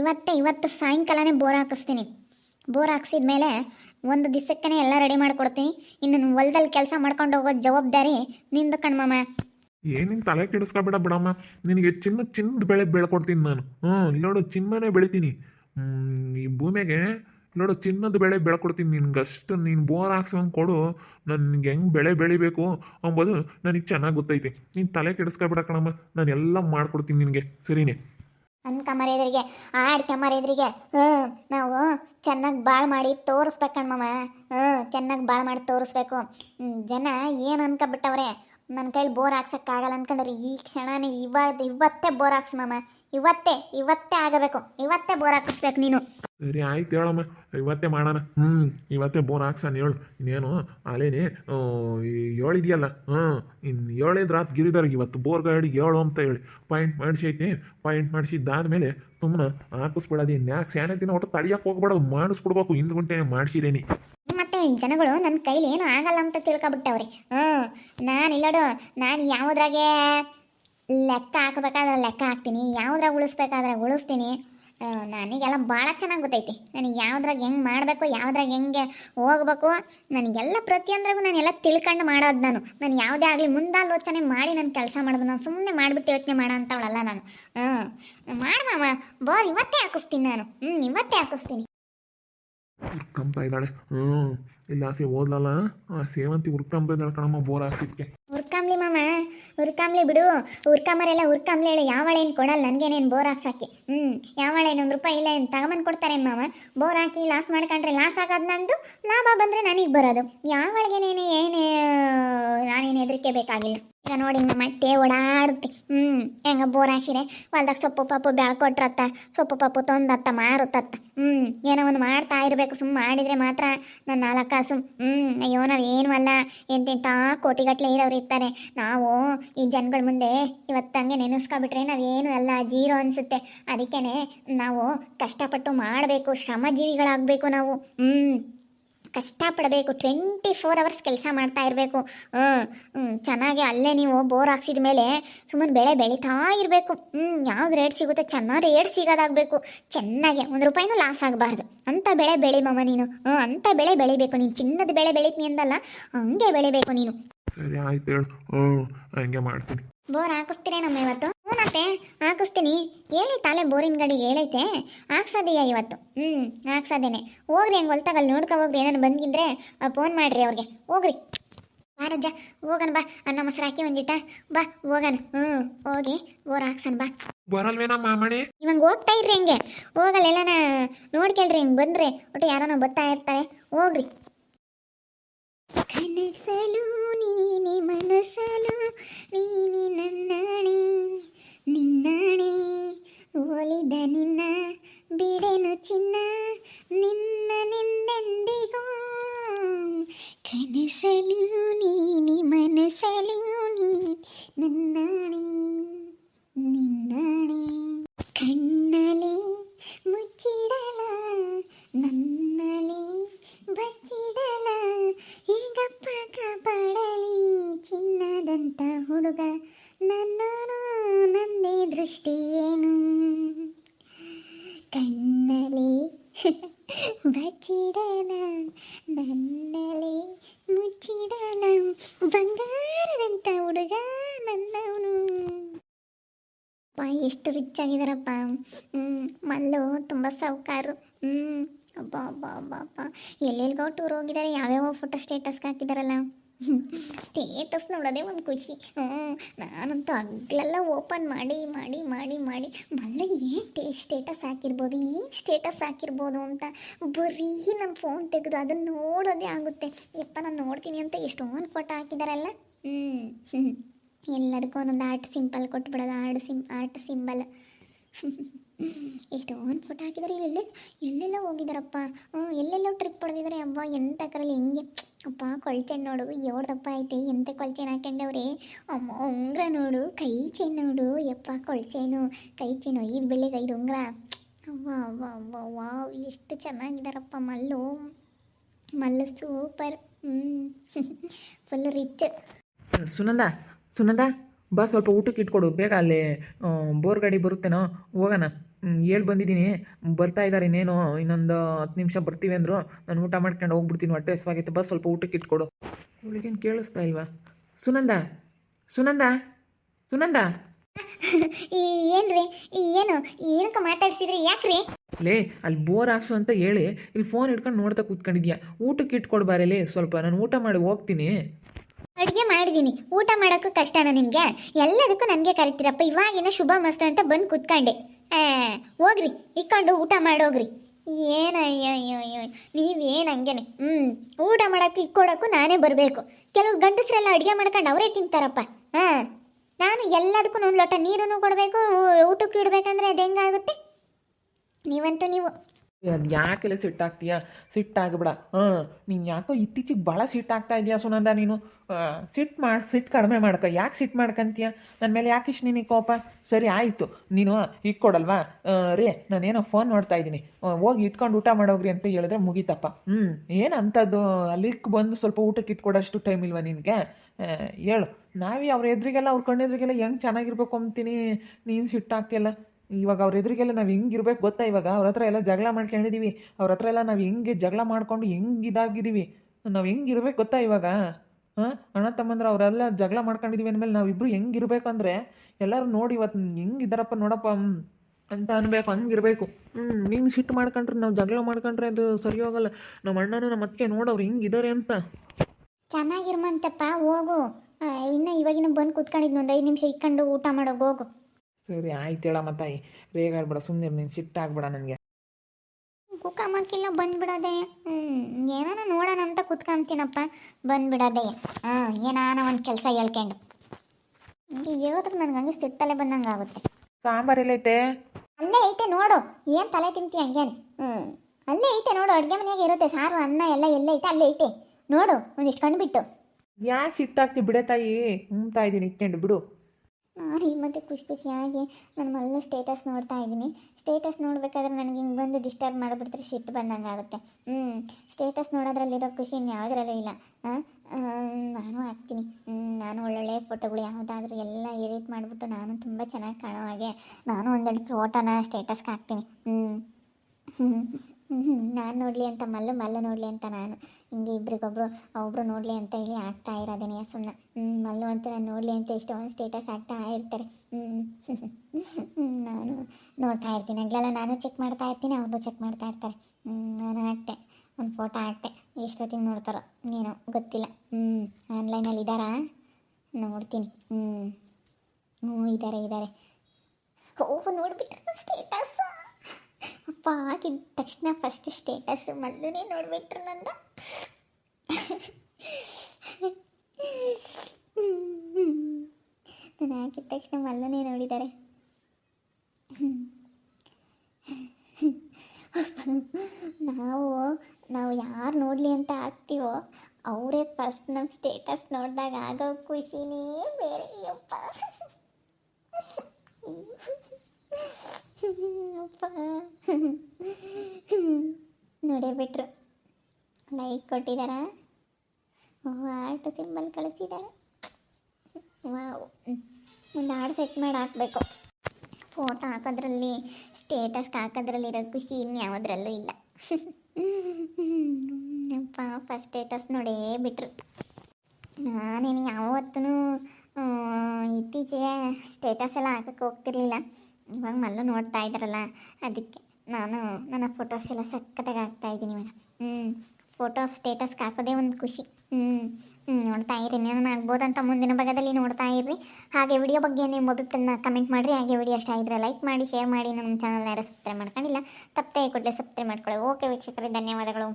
ಇವತ್ತೇ, ಇವತ್ತು ಸಾಯಂಕಾಲನೇ bore ಹಾಕಿಸ್ತೀನಿ. Bore ಹಾಕ್ಸಿದ ಮೇಲೆ ಒಂದು ದಿವಸಕ್ಕೇ ಎಲ್ಲ ರೆಡಿ ಮಾಡ್ಕೊಡ್ತೀನಿ. ಇನ್ನು ಹೊಲದಲ್ಲಿ ಕೆಲಸ ಮಾಡ್ಕೊಂಡು ಹೋಗೋ ಜವಾಬ್ದಾರಿ ನಿಂದು ಕಣ್ಮಮ್ಮ ಏನಿನ್ ತಲೆ ಕೆಡಿಸ್ಕೊಬೇಡ ಬಿಡಮ್ಮ. ನಿನಗೆ ಚಿನ್ನ ಚಿನ್ನದ ಬೆಳೆ ಬೆಳ್ಕೊಡ್ತೀನಿ ನಾನು. ಹ್ಞೂ ನೋಡು, ಚಿನ್ನನೇ ಬೆಳಿತೀನಿ. ಈ ಭೂಮಿಗೆ ನೋಡು, ಚಿನ್ನದ ಬೆಳೆ ಬೆಳ್ಕೊಡ್ತೀನಿ ನಿನ್ಗೆ ಅಷ್ಟು ನೀನು ಬೋರ್ ಹಾಕ್ಸ್ಕೊಂಡು ಕೊಡು. ನನಗೆ ಹೆಂಗೆ ಬೆಳೆ ಬೆಳಿಬೇಕು ಅಂಬೋದು ನನಗೆ ಚೆನ್ನಾಗಿ ಗೊತ್ತೈತಿ. ನೀನು ತಲೆ ಕೆಡಿಸ್ಕೊಬೇಡ ಕಣಮ್ಮ. ನಾನು ಎಲ್ಲ ಮಾಡ್ಕೊಡ್ತೀನಿ ನಿನಗೆ. ಸರಿನೇ? ಅನ್ಕಂಬರೆದ್ರಿಗೆ ಎದುರಿಗೆ ಹ್ಞೂ, ನಾವು ಚೆನ್ನಾಗಿ ಬಾಳು ಮಾಡಿ ತೋರಿಸ್ಬೇಕು ಹ್ಮ್ ಹ್ಞೂ, ಚೆನ್ನಾಗಿ ಬಾಳು ಮಾಡಿ ತೋರಿಸ್ಬೇಕು. ಜನ ಏನು ಅನ್ಕೊಬಿಟ್ಟವ್ರೆ ನನ್ನ ಕೈಲಿ ಬೋರ್ ಹಾಕ್ಸೋಕ್ಕಾಗಲ್ಲ ಅನ್ಕೊಂಡ್ರಿ ಈ ಕ್ಷಣನೇ ಇವಾಗ ಇವತ್ತೇ ಬೋರ್ ಮಾಮ, ಇವತ್ತೇ ಇವತ್ತೇ ಆಗಬೇಕು, ಇವತ್ತೇ ಬೋರ್ ಹಾಕಿಸ್ಬೇಕು ನೀನು. ಸರಿ, ಆಯ್ತು ಹೇಳಮ್ಮ. ಇವತ್ತೇ ಮಾಡೋಣ. ಹ್ಞೂ ಇವತ್ತೇ ಬೋನ್ ಹಾಕ್ಸಾನ ಹೇಳು. ಇನ್ನೇನು, ಅಲೇನೆ ಹೇಳಿದ್ಯಲ್ಲ ಹ್ಞೂ ಇನ್ನು ಹೇಳಿದ್ರೆ ರಾತ್ ಗಿರಿದಾರ್ಗೆ ಇವತ್ತು ಬೋರ್ ಗಾಡಿ ಹೇಳು ಅಂತ ಹೇಳಿ. ಪಾಯಿಂಟ್ ಮಾಡಿಸೈತೆ. ಪಾಯಿಂಟ್ ಮಾಡಿಸಿದ್ದಾದ್ಮೇಲೆ ಸುಮ್ಮನೆ ಹಾಕಿಸ್ಬಿಡೋದು. ಇನ್ಯಾಕೆ ಸ್ಯಾನತಿನ ಒಟ್ಟು ತಡಿಯಕ್ಕೆ ಹೋಗ್ಬಾರ್ದು ಮಾಡಿಸ್ಬಿಡ್ಬೇಕು. ಹಿಂದ್ ಗುಂಟೆ ಮಾಡಿಸಿರೇನಿ ಮತ್ತೆ ಜನಗಳು ನನ್ನ ಕೈಲಿ ಏನು ಆಗಲ್ಲ ಅಂತ ತಿಳ್ಕೊಬಿಟ್ಟವ್ರಿ. ಹ್ಞೂ ನಾನು ಇಲ್ಲಡು ನಾನು ಯಾವುದ್ರಾಗೆ ಲೆಕ್ಕ ಹಾಕಬೇಕಾದ್ರೆ ಲೆಕ್ಕ ಹಾಕ್ತೀನಿ. ಯಾವುದ್ರಾಗ ಉಳಿಸ್ಬೇಕಾದ್ರೆ ಉಳಿಸ್ತೀನಿ. ನನಗೆಲ್ಲ ಭಾಳ ಚೆನ್ನಾಗಿ ಗೊತ್ತೈತಿ. ನನಗೆ ಯಾವ್ದ್ರಾಗ ಹೆಂಗೆ ಮಾಡಬೇಕು ಯಾವ್ದ್ರಾಗ ಹೆಂಗೆ ಹೋಗ್ಬೇಕು ನನಗೆಲ್ಲ ಪ್ರತಿಯೊಂದ್ರಾಗೂ ನಾನು ಎಲ್ಲ ತಿಳ್ಕೊಂಡು ಮಾಡೋದು ನಾನು. ನಾನು ಯಾವುದೇ ಆಗಲಿ ಮುಂದಾಲೋಚನೆ ಮಾಡಿ ನಾನು ಕೆಲಸ ಮಾಡೋದು ನಾನು ಸುಮ್ಮನೆ ಮಾಡಿಬಿಟ್ಟು ಯೋಚನೆ ಮಾಡೋ ಅಂತವಳಲ್ಲ ನಾನು. ಹ್ಞೂ ಮಾಡಮ್ಮ ಬೋ ಇವತ್ತೇ ಹಾಕಿಸ್ತೀನಿ ನಾನು. ಹ್ಞೂ ಇವತ್ತೇ ಹಾಕಿಸ್ತೀನಿ. ಹುರ್ಕಂತ ಇದ್ದಾಳೆ. ಹ್ಞೂ ಇಲ್ಲ ಆಸೆ ಓದ್ಲಲ್ಲ ಆ ಸೇವಂತಿ ಹುರ್ಕಂತ ಇದ್ದಾಳೆ ಕಣಮ್ಮ ಬೋರ್ ಮಾಮ ಹುರ್ಕಾಮ್ಲಿ ಬಿಡು. ಹುರ್ಕಾಮರೆಲ್ಲ ಹುರ್ಕಾಮ್ಲಿ ಹೇಳಿ. ಯಾವಳೇನು ಕೊಡಲ್ಲ. ನನಗೇನೇನು ಬೋರ್ ಹಾಕ್ಸಕ್ಕೆ ಹ್ಞೂ ಯಾವಳೇನು ಒಂದು ರೂಪಾಯಿ ಇಲ್ಲ ಏನು ತಗೊಂಬಂದು ಕೊಡ್ತಾರೆ ಮಾವ. ಬೋರ್ ಹಾಕಿ ಲಾಸ್ ಮಾಡ್ಕೊಂಡ್ರೆ ಲಾಸ್ ಆಗೋದು ನಂದು. ಲಾಭ ಬಂದರೆ ನನಗೆ ಬರೋದು. ಯಾವಳಿಗೇನೇನು, ಏನು, ನಾನೇನು ಹೆದರಿಕೆ ಬೇಕಾಗಿಲ್ಲ. ಈಗ ನೋಡಿ ನಮ್ಮ ಅಟ್ಟೆ ಓಡಾಡುತ್ತೆ ಹ್ಮ್, ಹೆಂಗ ಬೋರ್ ಹಾಕಿರೆ ಹೊಲ್ದಾಗ ಸೊಪ್ಪು ಪಪ್ಪು ಬೆಳ್ಕೊಟ್ರತ್ತ ಸೊಪ್ಪು ಪಪ್ಪು ತೊಂದತ್ತ, ಮಾರುತ್ತತ್ತ. ಹ್ಮ್, ಏನೋ ಒಂದು ಮಾಡ್ತಾ ಇರಬೇಕು, ಸುಮ್ ಮಾಡಿದ್ರೆ ಮಾತ್ರ ನನ್ನ ನಾಲ್ಕು ಸುಮ್. ಹ್ಮ್, ಅಯ್ಯೋ, ನಾವು ಏನೂ ಅಲ್ಲ ಎಂತೆಂಥ ಕೋಟಿಗಟ್ಟಲೆ ಇರೋರು ಇರ್ತಾರೆ. ನಾವು ಈ ಜನಗಳ ಮುಂದೆ ಇವತ್ತಂಗೆ ನೆನೆಸ್ಕೊಬಿಟ್ರೆ ನಾವೇನು ಅಲ್ಲ, ಜೀರೋ ಅನ್ಸುತ್ತೆ. ಅದಕ್ಕೇ ನಾವು ಕಷ್ಟಪಟ್ಟು ಮಾಡಬೇಕು, ಶ್ರಮಜೀವಿಗಳಾಗಬೇಕು ನಾವು. ಹ್ಞೂ ಕಷ್ಟಪಡಬೇಕು ಟ್ವೆಂಟಿ ಫೋರ್ ಅವರ್ಸ್ ಕೆಲಸ ಮಾಡ್ತಾ ಇರಬೇಕು. ಹ್ಞೂ ಚೆನ್ನಾಗಿ ಅಲ್ಲೇ ನೀವು ಬೋರ್ ಹಾಕ್ಸಿದ ಮೇಲೆ ಸುಮ್ಮನೆ ಬೆಳೆ ಬೆಳೀತಾ ಇರಬೇಕು. ಹ್ಞೂ ಯಾವ್ದು ರೇಟ್ ಸಿಗುತ್ತೆ? ಚೆನ್ನಾಗಿ ರೇಟ್ ಸಿಗೋದಾಗಬೇಕು. ಚೆನ್ನಾಗಿ ಒಂದು ರೂಪಾಯಿನೂ ಲಾಸ್ ಆಗಬಾರ್ದು. ಅಂಥ ಬೆಳೆ ಬೆಳಿ ಮಮ್ಮ ನೀನು. ಹ್ಞೂ ಅಂಥ ಬೆಳೆ ಬೆಳಿಬೇಕು. ನೀನು ಚಿನ್ನದ ಬೆಳೆ ಬೆಳೀತೀನಿ ಅಂದಲ್ಲ ಹಂಗೆ ಬೆಳಿಬೇಕು ನೀನು. ಸರಿ ಆಯ್ತು ಹೇಳು. ಹ್ಞೂ ಹಂಗೆ ಮಾಡ್ತೀನಿ. ಬೋರ್ ಹಾಕಿಸ್ತೀರೇನಮ್ಮ ಇವತ್ತು? ಹ್ಞೂ ಮತ್ತೆ ಹಾಕಿಸ್ತೀನಿ ಹೇಳಿ ತಾಲೆ ಬೋರಿನ ಗಾಡಿಗೆ ಹೇಳೈತೆ? ಹಾಕ್ಸೋದೀಯ ಇವತ್ತು. ಹ್ಞೂ ಹಾಕ್ಸೋದೇನೆ. ಹೋಗ್ರಿ ಹಂಗೆ ಹೊಲ್ತಾಗಲ್ಲಿ ನೋಡ್ಕೊ ಹೋಗ್ರಿ. ಏನಾರು ಬಂದಿದ್ರೆ ಫೋನ್ ಮಾಡಿರಿ ಅವ್ರಿಗೆ. ಹೋಗ್ರಿ. ಬಾರಜ್ಜ ಹೋಗಣ ಬಾ. ಅನ್ನ ಮೊಸರು ಹಾಕಿ ಒಂದಿಟ್ಟ. ಬಾ ಹೋಗಣ. ಹ್ಞೂ ಹೋಗಿ ಬೋರ್ ಹಾಕ್ಸಣ ಬಾ. ಬರಲ್ವೇನಮ್ಮ ಮಾಮಣಿ? ಇವಂಗ ಹೋಗ್ತಾ ಇರ್ರಿ ಹಂಗೆ. ಹೋಗಲ್ಲ ಎಲ್ಲಾನ ನೋಡ್ಕೊಳ್ರಿ ಹಿಂಗೆ ಬಂದ್ರೆ. ಒಟ್ಟು ಯಾರನ ಬರ್ತಾ ಇರ್ತಾರೆ. ಹೋಗ್ರಿ. ಕನಸಲು ನೀನೆ ಮನಸಲು ನೀನೆ ನನ್ನಣೆ. ನಿನ್ನಣೆ ಒಲಿದ ನಿನ್ನ ಬಚ್ಚಿಡಲ ನನ್ನಲೆ ಮುಚ್ಚಿಡಲ ಬಂಗಾರದಂತ ಹುಡುಗ ನನ್ನವನು. ಎಷ್ಟು ರಿಚ್ ಆಗಿದಾರಪ್ಪ ಮಲ್ಲು, ತುಂಬ ಸಾವುಕಾರು ಹ್ಞೂ ಅಬ್ಬಾ ಅಬ್ಬಾ ಅಬ್ಬಾ ಅಪ್ಪ ಎಲ್ಲೆಲ್ಲಿಗೋ ಟೂರ್ ಹೋಗಿದ್ದಾರೆ, ಯಾವ್ಯಾವ ಫೋಟೋ ಸ್ಟೇಟಸ್ಗೆ ಹಾಕಿದಾರಲ್ಲ ಸ್ಟೇಟಸ್ ನೋಡೋದೇ ಒಂದು ಖುಷಿ. ಹ್ಞೂ ನಾನಂತೂ ಹಗ್ಲೆಲ್ಲ ಓಪನ್ ಮಾಡಿ ಮಾಡಿ ಮಾಡಿ ಮಾಡಿ. ಮಲ್ಲ, ಏನು ಸ್ಟೇಟಸ್ ಹಾಕಿರ್ಬೋದು? ಏನು ಸ್ಟೇಟಸ್ ಹಾಕಿರ್ಬೋದು ಅಂತ? ಬರೀ ನನ್ನ ಫೋನ್ ತೆಗೆದು ಅದನ್ನು ನೋಡೋದೇ ಆಗುತ್ತೆ. ಯಪ್ಪ, ನಾನು ನೋಡ್ತೀನಿ ಅಂತ ಎಷ್ಟೊಂದು ಫೋಟೋ ಹಾಕಿದಾರಲ್ಲ. ಹ್ಞೂ ಹ್ಞೂ ಎಲ್ಲದಕ್ಕೂ ಒಂದೊಂದು ಆರ್ಟ್ ಸಿಂಪಲ್ ಕೊಟ್ಬಿಡೋದು ಆರ್ಟ್ ಸಿಂ ಆರ್ಟ್ ಸಿಂಬಲ್ ಎಷ್ಟೊಂದು ಫೋಟೋ ಹಾಕಿದ್ದಾರೆ ಎಲ್ಲೆಲ್ಲ ಎಲ್ಲೆಲ್ಲ ಹೋಗಿದ್ದಾರಪ್ಪ ಹ್ಞೂ ಎಲ್ಲೆಲ್ಲೋ ಟ್ರಿಪ್ ಹೊಡೆದಿದ್ದಾರೆ ಅಬ್ಬ ಎಂಥ ಕರಲಿ, ಹೆಂಗೆ? ಅಪ್ಪ ಕೊಳ್ಚೆನ್ ನೋಡು ದಪ್ಪ ಐತೆ ಎಂತ ಕೊಳ್ಚೆನ್ ಹಾಕೊಂಡವ್ರೆ ಅಮ್ಮ, ಉಂಗ್ರ ನೋಡು, ಕೈ ಚೈನ್ ನೋಡು, ಯಪ್ಪ ಕೊಳ್ಚೇನು ಕೈ ಚೈನು ಐದು ಬೆಳ್ಳಿಗೆ ಐದು ಉಂಗ್ರ. ಅವ್ವ ಅವ್ವ ವಾವ್, ಎಷ್ಟು ಚೆನ್ನಾಗಿದಾರಪ್ಪ, ಮಲ್ಲು. ಮಲ್ಲು ಸೂಪರ್. ಹ್ಞೂ ಫುಲ್ ರಿಚ್. ಸುನಂದ ಸುನಂದ, ಬಾ ಸ್ವಲ್ಪ ಊಟಕ್ಕೆ ಇಟ್ಕೊಡು, ಬೇಗ ಅಲ್ಲಿ ಬೋರ್ ಗಾಡಿ ಬರುತ್ತೇನೋ, ಹೋಗೋಣ. ಹೇಳಿ ಬಂದಿದ್ದೀನಿ. ಬರ್ತಾ ಇದ್ದಾರೆ ಇನ್ನೇನು ಇನ್ನೊಂದು ಹತ್ತು ನಿಮಿಷ ಬರ್ತೀವಿ ಅಂದರು ನಾನು ಊಟ ಮಾಡ್ಕೊಂಡು ಹೋಗ್ಬಿಡ್ತೀನಿ ಹೊಟ್ಟೆ ಹಸ್ವಾಗೈತೆ ಬಸ್ ಸ್ವಲ್ಪ ಊಟಕ್ಕೆ ಇಟ್ಕೊಡು. ಅವಳಿಗೇನು ಕೇಳಿಸ್ತಾ ಇಲ್ವಾ? ಸುನಂದ ಸುನಂದ ಸುನಂದ. ಈ ಏನ್ರಿ ಏನು ಏನಕ್ಕ ಮಾತಾಡ್ಸಿದ್ರಿ ಯಾಕ್ರಿ? ಲೇ ಅಲ್ಲಿ ಬೋರ್ ಹಾಕ್ಸು ಅಂತ ಹೇಳಿ ಇಲ್ಲಿ ಫೋನ್ ಇಟ್ಕೊಂಡು ನೋಡ್ತಾ ಕೂತ್ಕೊಂಡಿದ್ಯಾ? ಊಟಕ್ಕೆ ಇಟ್ಕೊಡ್ಬಾರಲೇ ಸ್ವಲ್ಪ ನಾನು ಊಟ ಮಾಡಿ ಹೋಗ್ತೀನಿ. ಅಡುಗೆ ಮಾಡಿದ್ದೀನಿ ಊಟ ಮಾಡೋಕ್ಕೂ ಕಷ್ಟನಾ ನಿಮಗೆ? ಎಲ್ಲದಕ್ಕೂ ನನಗೆ ಕರಿತೀರಪ್ಪ ಇವಾಗಿನ ಶುಭ ಮಸ್ತ್ ಅಂತ ಬಂದು ಕುತ್ಕೊಂಡೆ. ಆ, ಹೋಗ್ರಿ ಇಕ್ಕೊಂಡು ಊಟ ಮಾಡೋಗ್ರಿ ಏನಯ್ಯೋ ನೀವೇನು ಹಂಗೇನೆ? ಹ್ಞೂ ಊಟ ಮಾಡೋಕ್ಕೂ ಇಕ್ಕೊಡೋಕ್ಕೂ ನಾನೇ ಬರಬೇಕು. ಕೆಲವು ಗಂಡಸರೆಲ್ಲ ಅಡುಗೆ ಮಾಡ್ಕೊಂಡು ಅವರೇ ತಿಂತಾರಪ್ಪ. ಹಾಂ ನಾನು ಎಲ್ಲದಕ್ಕೂ ಒಂದು ಲೋಟ ನೀರನ್ನು ಕೊಡಬೇಕು ಊಟಕ್ಕೆ ಇಡಬೇಕಂದ್ರೆ ಅದು ಹೆಂಗಾಗುತ್ತೆ? ನೀವಂತೂ ನೀವು. ಅದು ಯಾಕೆಲ್ಲ ಸಿಟ್ಟಾಗ್ತೀಯ? ಸಿಟ್ಟಾಗ್ಬಿಡ. ಹಾಂ, ನೀನು ಯಾಕೋ ಇತ್ತೀಚಿಗೆ ಭಾಳ ಸಿಟ್ಟಾಗ್ತಾ ಇದೆಯಾ ಸುನಂದ ನೀನು? ಸಿಟ್ಟು ಮಾಡಿ ಸಿಟ್ಟು ಕಡಿಮೆ ಮಾಡ್ಕೊ. ಯಾಕೆ ಸಿಟ್ಟು ಮಾಡ್ಕೊಂತೀಯ? ನನ್ನ ಮೇಲೆ ಯಾಕೆ ಇಷ್ಟು ನಿನಗೆ ಕೋಪ? ಸರಿ, ಆಯಿತು. ನೀನು ಇಟ್ಕೊಡಲ್ವಾ? ರೇ, ನಾನೇನೋ ಫೋನ್ ನೋಡ್ತಾ ಇದ್ದೀನಿ. ಹೋಗಿ ಇಟ್ಕೊಂಡು ಊಟ ಮಾಡೋಗ್ರಿ ಅಂತ ಹೇಳಿದ್ರೆ ಮುಗೀತಪ್ಪ. ಹ್ಞೂ ಏನು ಅಂಥದ್ದು? ಅಲ್ಲಿಕ್ಕೆ ಬಂದು ಸ್ವಲ್ಪ ಊಟಕ್ಕೆ ಇಟ್ಕೊಡೋಷ್ಟು ಟೈಮ್ ಇಲ್ವಾ ನಿನಗೆ? ಹೇಳು. ನಾವೇ ಅವ್ರ ಎದುರಿಗೆಲ್ಲ, ಅವ್ರ ಕಣ್ಣೆದುರಿಗೆಲ್ಲ ಹೆಂಗೆ ಚೆನ್ನಾಗಿರ್ಬೇಕು ಅಂತೀನಿ? ನೀನು ಸಿಟ್ಟಾಗ್ತಿಯಲ್ಲ? ಇವಾಗ ಅವ್ರ ಎದುರಿಗೆಲ್ಲ ನಾವು ಹೆಂಗಿರ್ಬೇಕು ಗೊತ್ತಾ ಇವಾಗ? ಅವ್ರ ಹತ್ರ ಎಲ್ಲ ಜಗಳ ಮಾಡ್ಕೊಂಡಿದ್ದೀವಿ ಅವ್ರ ಹತ್ರ ಎಲ್ಲ ನಾವು ಹೆಂಗೆ ಜಗಳ ಮಾಡ್ಕೊಂಡು ಹೆಂಗೆ ಇದಾಗಿದ್ದೀವಿ ನಾವು ಹೆಂಗಿರ್ಬೇಕು ಗೊತ್ತಾ ಇವಾಗ? ಹಾಂ? ಅಣ್ಣ ತಮ್ಮಂದ್ರೆ ಅವರೆಲ್ಲ ಜಗಳ ಮಾಡ್ಕೊಂಡಿದ್ದೀವಿ ಅಂದಮೇಲೆ ನಾವಿಬ್ಬರು ಇರಬೇಕು ಅಂದರೆ ಎಲ್ಲರೂ ನೋಡಿ ಇವತ್ತು ಹೆಂಗಿದ್ದಾರಪ್ಪ ನೋಡಪ್ಪ ಅಂತ ಅನ್ಬೇಕು ಇರಬೇಕು. ಹ್ಞೂ ನೀನು ಸಿಟ್ಟು ಮಾಡ್ಕೊಂಡ್ರೆ ನಾವು ಜಗಳ ಮಾಡ್ಕೊಂಡ್ರೆ ಅದು ಸರಿ ಹೋಗಲ್ಲ. ನಮ್ಮ ಅಣ್ಣನೂ ನಮ್ಮ ಅತ್ತಿಗೆ ನೋಡವ್ರು ಹೆಂಗಿದ್ದಾರೆ ಅಂತ. ಚೆನ್ನಾಗಿರ್ಮಂತಪ್ಪ ಹೋಗು. ಹೋಗೋ ಇನ್ನು ಇವಾಗಿನ ಬಂದು ಕುತ್ಕೊಂಡಿದ್ನು ಒಂದು ಐದು ನಿಮಿಷ ಇಕ್ಕೊಂಡು ಊಟ ಮಾಡೋಗಿ ಹೋಗು. ಸರಿ ಆಯ್ತು ಹೇಳಮ್ಮ ತಾಯಿ. ರೇಗಾಡ್ಬೇಡ ಸುಮ್ಮನೆ ನೀನು ಸಿಟ್ಟಾಗ್ಬೇಡ ನನಗೆ. ಕುಕ್ಕಮ್ಮಕ್ಕಿಲ್ಲ ಬಂದ್ಬಿಡೋದೆ. ಹ್ಞೂ ಏನಾನ ನೋಡೋಣ ಅಂತ ಕುತ್ಕೊಂತೀನಪ್ಪ. ಬಂದ್ಬಿಡೋದೆ. ಹಾಂ ಏನಾನ ಒಂದು ಕೆಲಸ ಹೇಳ್ಕೊಂಡು. ಹಿಂಗೆ ಹೇಳಿದ್ರೆ ನನಗೆ ಹಂಗೆ ಸಿಟ್ಟಲ್ಲೇ ಬಂದಂಗೆ ಆಗುತ್ತೆ. ಸಾಂಬಾರು ಎಲ್ಲೈತೆ? ಅಲ್ಲೇ ಐತೆ ನೋಡು. ಏನು ತಲೆ ತಿಂತಿ ಹಂಗೇನೆ ಹ್ಞೂ ಅಲ್ಲೇ ಐತೆ ನೋಡು. ಅಡುಗೆ ಮನೆಯಾಗೆ ಇರುತ್ತೆ. ಸಾರು ಅನ್ನ ಎಲ್ಲ ಎಲ್ಲ ಐತೆ ಅಲ್ಲೇ ಐತೆ. ನೋಡು ಒಂದಿಷ್ಟು ಕಂಡುಬಿಟ್ಟು ಯಾಕೆ ಸಿಟ್ಟಾಗ್ತಿ ಬಿಡೆ ತಾಯಿ. ಉಮ್ತಾ ಇದ್ದೀನಿ ಇಟ್ಕೊಂಡು ಬಿಡು. ನಾನು ಮತ್ತೆ ಖುಷಿ ಖುಷಿಯಾಗಿ ನನ್ನ ಮೊದಲು ಸ್ಟೇಟಸ್ ನೋಡ್ತಾ ಇದ್ದೀನಿ. ಸ್ಟೇಟಸ್ ನೋಡಬೇಕಾದ್ರೆ ನನಗೆ ಹಿಂಗೆ ಬಂದು ಡಿಸ್ಟರ್ಬ್ ಮಾಡಿಬಿಟ್ರೆ ಸಿಟ್ಟು ಬಂದಂಗೆ ಆಗುತ್ತೆ. ಹ್ಞೂ ಸ್ಟೇಟಸ್ ನೋಡೋದ್ರಲ್ಲಿರೋ ಖುಷಿ ಇನ್ಯಾವುದ್ರಲ್ಲೂ ಇಲ್ಲ. ಹಾಂ ನಾನು ಹಾಕ್ತೀನಿ. ನಾನು ಒಳ್ಳೊಳ್ಳೆ ಫೋಟೋಗಳು ಯಾವುದಾದ್ರೂ ಎಲ್ಲ ಎಡಿಟ್ ಮಾಡಿಬಿಟ್ಟು ನಾನು ತುಂಬ ಚೆನ್ನಾಗಿ ಕಾಣೋ ಹಾಗೆ ನಾನು ಒಂದೆರಡು ಫೋಟೋನ ಸ್ಟೇಟಸ್ಗೆ ಹಾಕ್ತೀನಿ. ಹ್ಞೂ ಹ್ಞೂ ನಾನು ನೋಡಲಿ ಅಂತ ಮಲ್ಲು ಮಲ್ಲು ನೋಡಲಿ ಅಂತ ನಾನು. ಹಿಂಗೆ ಇಬ್ರಿಗೊಬ್ರು ಒಬ್ಬರು ನೋಡಲಿ ಅಂತ ಹೇಳಿ ಆಗ್ತಾ ಇರೋದೇನೆ ಸುಮ್ಮನೆ ಹ್ಞೂ ಮಲ್ಲು ಅಂತ ನಾನು ನೋಡಲಿ ಅಂತ ಎಷ್ಟೊಂದು ಸ್ಟೇಟಸ್ ಆಗ್ತಾ ಇರ್ತಾರೆ. ಹ್ಞೂ ನಾನು ನೋಡ್ತಾ ಇರ್ತೀನಿ. ಹಗಲೆಲ್ಲ ನಾನು ಚೆಕ್ ಮಾಡ್ತಾ ಇರ್ತೀನಿ ಅವ್ರನ್ನೂ ಚೆಕ್ ಮಾಡ್ತಾ ಇರ್ತಾರೆ. ನಾನು ಹಾಕ್ತೆ, ಒಂದು ಫೋಟೋ ಹಾಕ್ತೆ. ಎಷ್ಟೊತ್ತಿಗೆ ನೋಡ್ತಾರೋ ಏನೋ ಗೊತ್ತಿಲ್ಲ. ಹ್ಞೂ ಆನ್ಲೈನಲ್ಲಿ ಇದ್ದಾರಾ? ನೋಡ್ತೀನಿ. ಹ್ಞೂ ಹ್ಞೂ ಇದ್ದಾರೆ ಇದ್ದಾರೆ ಓಹ್ ನೋಡಿಬಿಟ್ರೆ ಸ್ಟೇಟಸ್ ಅಪ್ಪ, ಆಗಿದ ತಕ್ಷಣ ಫಸ್ಟ್ ಸ್ಟೇಟಸ್ ಮಲ್ಲುನೇ ನೋಡಿಬಿಟ್ರು ನಂದ. ನಾನು ಹಾಕಿದ ತಕ್ಷಣ ಮಲ್ಲನೇ ನೋಡಿದ್ದಾರೆ ನಾವು ನಾವು ಯಾರು ನೋಡಲಿ ಅಂತ ಹಾಕ್ತೀವೋ ಅವರೇ ಫಸ್ಟ್ ನಮ್ಮ ಸ್ಟೇಟಸ್ ನೋಡಿದಾಗ ಆಗೋ ಖುಷಿನೇ ಬೇರೆ, ಯಪ್ಪ. ಅಪ್ಪ ನೋಡೇ ಬಿಟ್ರು ಲೈಕ್ ಕೊಟ್ಟಿದ್ದಾರ. ಆರ್ಟ್ ಸಿಂಬಲ್ ಕಳಿಸಿದ್ದಾರೆ. ವಾವ್ ಒಂದು ಹಾಡು ಸೆಟ್ ಮಾಡಿ ಹಾಕಬೇಕು. ಫೋಟೋ ಹಾಕೋದ್ರಲ್ಲಿ ಸ್ಟೇಟಸ್ಗೆ ಹಾಕೋದ್ರಲ್ಲಿ ಇರೋ ಖುಷಿ ಇನ್ಯಾವುದ್ರಲ್ಲೂ ಇಲ್ಲ. ಫಸ್ಟ್ ಸ್ಟೇಟಸ್ ನೋಡೇ ಬಿಟ್ರು. ನಾನೇನು ಯಾವತ್ತೂ ಇತ್ತೀಚೆಗೆ ಸ್ಟೇಟಸ್ ಎಲ್ಲ ಹಾಕಕ್ಕೆ ಹೋಗ್ತಿರ್ಲಿಲ್ಲ. ಇವಾಗ ಮಲ್ಲು ನೋಡ್ತಾ ಇದ್ದಾರಲ್ಲ, ಅದಕ್ಕೆ ನಾನು ನನ್ನ ಫೋಟೋಸ್ ಎಲ್ಲ ಸಖತ್ತಾಗಿ ಹಾಕ್ತಾ ಇದ್ದೀನಿ ಇವಾಗ. ಹ್ಞೂ ಫೋಟೋ ಸ್ಟೇಟಸ್ಗೆ ಹಾಕೋದೇ ಒಂದು ಖುಷಿ. ಹ್ಞೂ ನೋಡ್ತಾ ಇರಿ, ನಾನು ಆಗ್ಬೋದಂತ ಮುಂದಿನ ಭಾಗದಲ್ಲಿ ನೋಡ್ತಾ ಇರ್ರಿ. ಹಾಗೆ ವಿಡಿಯೋ ಬಗ್ಗೆ ನಿಮ್ಮ ಅಭಿಪ್ರಾಯನ ಕಮೆಂಟ್ ಮಾಡಿರಿ. ಹಾಗೆ ವಿಡಿಯೋ ಇಷ್ಟ ಆಗಿದ್ರೆ ಲೈಕ್ ಮಾಡಿ ಶೇರ್ ಮಾಡಿ, ನಮ್ಮ ಚಾನಲ್ನ ಯಾರು ಸಬ್ಸ್ಕ್ರೈಬ್ ಮಾಡ್ಕೊಂಡಿಲ್ಲ, ತಪ್ಪದೆ ಕೂಡಲೇ ಸಬ್ಸ್ಕ್ರೈಬ್ ಮಾಡ್ಕೊಳ್ಳಿ. ಓಕೆ ವೀಕ್ಷಕರೇ, ಧನ್ಯವಾದಗಳು.